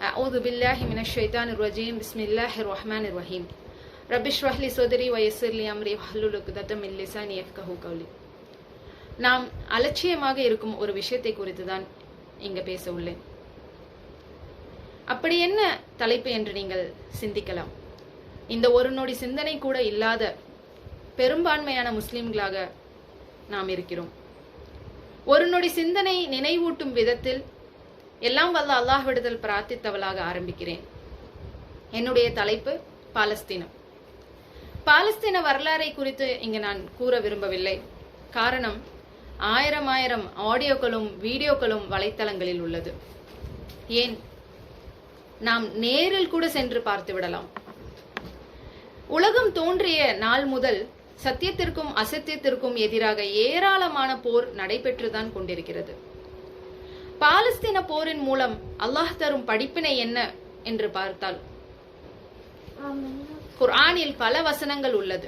أعوذ بالله من الشيطان الرجيم بسم الله الرحمن الرحيم رب اشرح لي صدري ويسر لي أمري واحلل عقدة من لساني يفقهوا قولي நாம் அலட்சியமாக இருக்கும் ஒரு விஷயத்தை குறித்து தான் இங்க பேச உள்ளேன் அப்படி என்ன தலைப்பு என்று நீங்கள் சிந்திக்கலாம் இந்த ஒரு நொடி சிந்தனை கூட இல்லாத பெரும்பான்மையான முஸ்லிம்களாக நாம் இருக்கிறோம் ஒரு நொடி சிந்தனை நினைவூட்டும் விதத்தில் எல்லாம் வல்ல விடுதல் பிரார்த்தித்தவளாக ஆரம்பிக்கிறேன். என்னுடைய தலைப்பு பாலஸ்தீனம். பாலஸ்தீன வரலாறை குறித்து இங்கு நான் கூற விரும்பவில்லை. காரணம் ஆயிரம் ஆயிரம் ஆடியோக்களும் வீடியோக்களும் வலைத்தளங்களில் உள்ளது. ஏன்? நாம் நேரில் கூட சென்று பார்த்து விடலாம். உலகம் தோன்றிய நாள் முதல் சத்தியத்திற்கும் அசத்தியத்திற்கும் எதிராக ஏராளமான போர் நடைபெற்றுதான் கொண்டிருக்கிறது. பாலஸ்தீன போரின் மூலம் அல்லாஹ் தரும் படிப்பினை என்ன என்று பார்த்தால் குர்ஆனில் பல வசனங்கள் உள்ளது.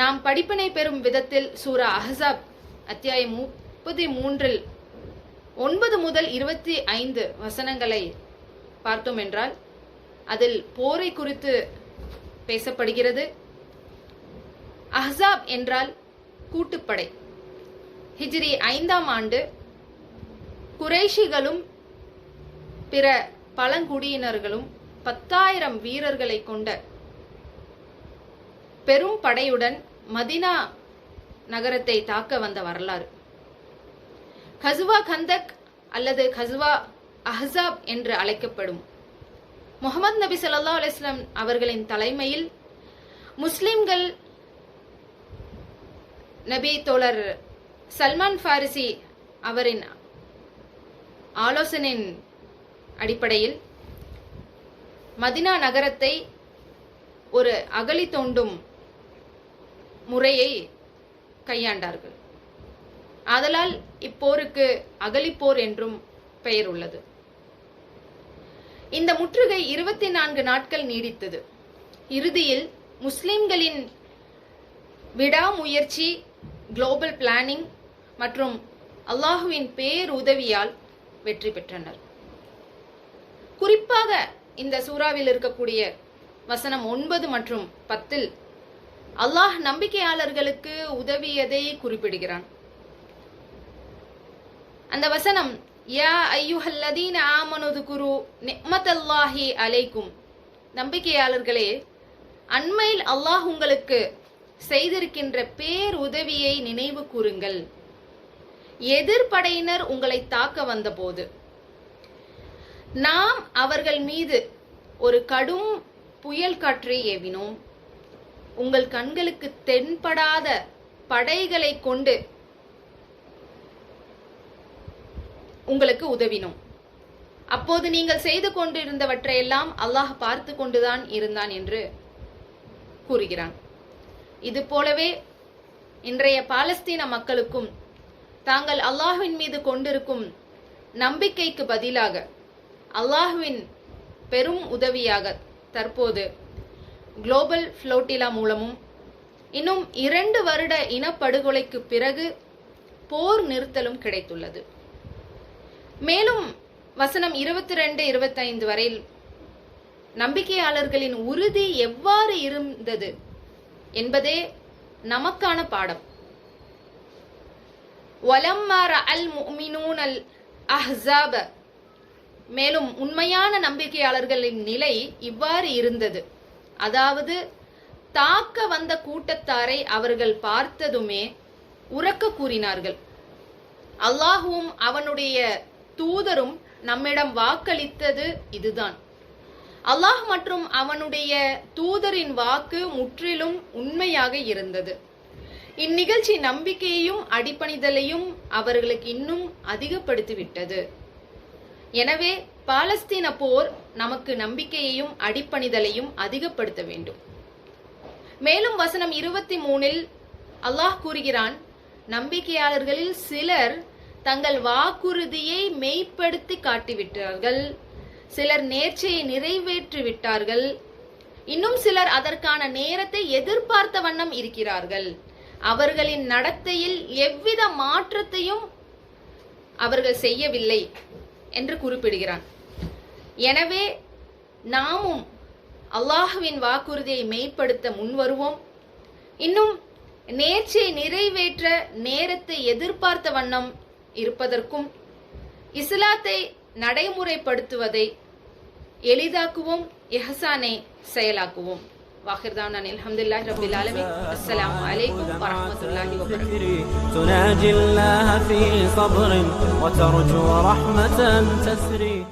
நாம் படிப்பினை பெறும் விதத்தில் சூரா அஹ்ஸாப் அத்தியாயம் முப்பத்தி மூன்றில் ஒன்பது முதல் இருபத்தி ஐந்து வசனங்களை பார்த்தோம் என்றால் அதில் போரை குறித்து பேசப்படுகிறது. அஹ்ஸாப் என்றால் கூட்டுப்படை. ஹிஜ்ரி ஐந்தாம் ஆண்டு குறைஷிகளும் பிற பழங்குடியினர்களும் பத்தாயிரம் வீரர்களை கொண்ட பெரும் படையுடன் மதினா நகரத்தை தாக்க வந்த வரலாறு. கசுவா கந்தக் அல்லது கசுவா அஹ்சாப் என்று அழைக்கப்படும் முகமது நபி சல்லா அலிஸ்லாம் அவர்களின் தலைமையில் முஸ்லிம்கள் நபி தோழர் சல்மான் ஃபாரிசி அவரின் ஆலோசனையின் அடிப்படையில் மதினா நகரத்தை ஒரு அகழி தோண்டும் முறையை கையாண்டார்கள். ஆதலால் இப்போருக்கு அகலிப்போர் என்றும் பெயர் உள்ளது. இந்த முற்றுகை இருபத்தி நான்கு நாட்கள் நீடித்தது. இறுதியில் முஸ்லிம்களின் விடாமுயற்சி குளோபல் பிளானிங் மற்றும் அல்லாஹுவின் பேருதவியால் வெற்றி பெற்றனர். குறிப்பாக இந்த சூறாவில் இருக்கக்கூடிய வசனம் ஒன்பது மற்றும் பத்தில் அல்லாஹ் நம்பிக்கையாளர்களுக்கு உதவியதை குறிப்பிடுகிறான். அந்த வசனம் யா ஐயுஹல்லதீன் ஆமனது குரு நிம்மத்தல்லாஹி அலைக்கும். நம்பிக்கையாளர்களே அண்மையில் அல்லாஹ் உங்களுக்கு செய்திருக்கின்ற பேர் உதவியை நினைவு கூறுங்கள். எதிர்ப்படையினர் உங்களை தாக்க வந்தபோது. நாம் அவர்கள் மீது ஒரு கடும் புயல் காற்றை ஏவினோம். உங்கள் கண்களுக்கு தென்படாத படைகளை கொண்டு உங்களுக்கு உதவினோம். அப்போது நீங்கள் செய்து கொண்டிருந்தவற்றையெல்லாம் அல்லாஹ் பார்த்து கொண்டுதான் இருந்தான் என்று கூறுகிறான். இது போலவே இன்றைய பாலஸ்தீன மக்களுக்கும் தாங்கள் அல்லாஹ்வின் மீது கொண்டிருக்கும் நம்பிக்கைக்கு பதிலாக அல்லாஹுவின் பெரும் உதவியாக தற்போது குளோபல் ஃப்ளோட்டிலா மூலமும் இன்னும் இரண்டு வருட இனப்படுகொலைக்கு பிறகு போர் நிறுத்தலும் கிடைத்துள்ளது. மேலும் வசனம் இருபத்தி ரெண்டு இருபத்தைந்து வரையில் நம்பிக்கையாளர்களின் உறுதி எவ்வாறு இருந்தது என்பதே நமக்கான பாடம். வலம்மார அல் முமினூனல் அஹ்ஸாப மேலும் உண்மையான நம்பிக்கையாளர்களின் நிலை இவ்வாறு இருந்தது. அதாவது தாக்க வந்த கூட்டத்தாரை அவர்கள் பார்த்ததுமே உறக்க கூறினார்கள். அல்லாஹுவும் அவனுடைய தூதரும் நம்மிடம் வாக்களித்தது இதுதான். அல்லாஹ் மற்றும் அவனுடைய தூதரின் வாக்கு முற்றிலும் உண்மையாக இருந்தது. இந்நிகழ்ச்சி நம்பிக்கையையும் அடிப்பணிதலையும் அவர்களுக்கு இன்னும் அதிகப்படுத்திவிட்டது. எனவே பாலஸ்தீன போர் நமக்கு நம்பிக்கையையும் அடிப்பணிதலையும் அதிகப்படுத்த வேண்டும். மேலும் வசனம் இருபத்தி மூணில் அல்லாஹ் கூறுகிறான் நம்பிக்கையாளர்களில் சிலர் தங்கள் வாக்குறுதியை மெய்ப்படுத்தி காட்டிவிட்டார்கள் சிலர் நேர்ச்சையை நிறைவேற்றி விட்டார்கள் இன்னும் சிலர் அதற்கான நேரத்தை எதிர்பார்த்த வண்ணம் இருக்கிறார்கள். அவர்களின் நடத்தையில் எவ்வித மாற்றத்தையும் அவர்கள் செய்யவில்லை என்று குறிப்பிடுகிறான். எனவே நாமும் அல்லாஹுவின் வாக்குறுதியை மெய்ப்படுத்த முன்வருவோம். இன்னும் நேர்ச்சியை நிறைவேற்ற நேரத்தை எதிர்பார்த்த வண்ணம் இருப்பதற்கும் இஸ்லாத்தை நடைமுறைப்படுத்துவதை எளிதாக்குவோம் எஹசானை செயலாக்குவோம். وآخر دعوانا الحمد لله رب العالمين السلام عليكم ورحمه الله وبركاته تناجي الله في صبر وترجو رحمة تسري.